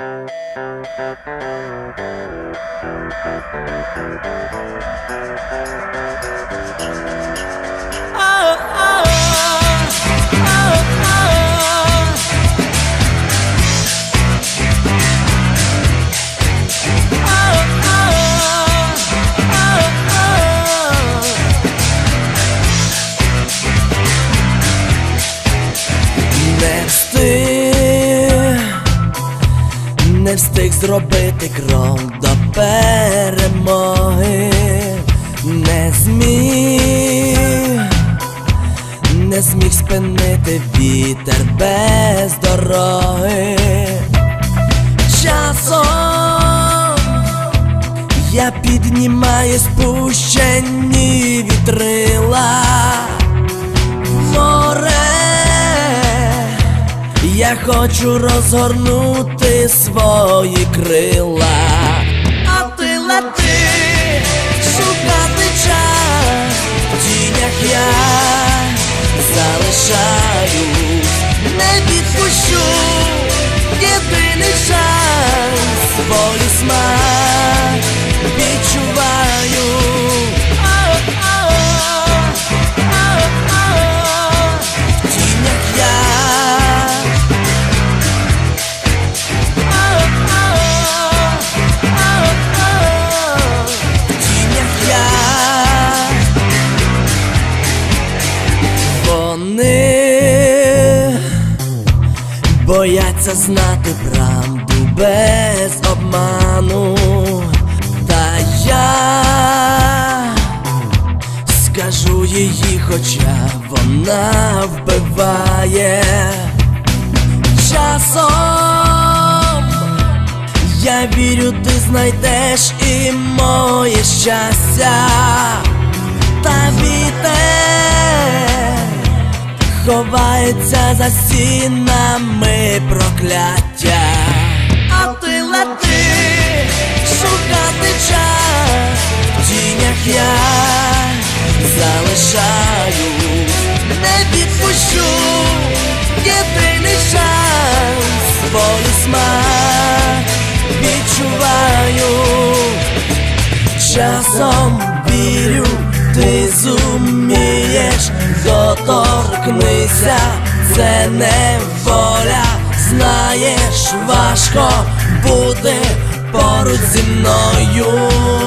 Не не встиг зробити крок до перемоги, не зміг, не зміг спинити вітер без дороги. Часом я піднімаю спущені Я хочу розгорнути свої крила. А ти лети, шукати час, в тінях я залишаю, не відпущу єдиний шанс, бояться знати правду без обману, та я скажу її, хоча вона вбиває часом. Я вірю, ти знайдеш і моє щастя, та вітер ховається за стінами прокляття. А ти лети, шукати час, в тінях я залишаю, не відпущу єдиний шанс, волі смак відчуваю. Часом вірю, ти зумієш, доторкнися, це не воля, знаєш, важко бути поруч зі мною.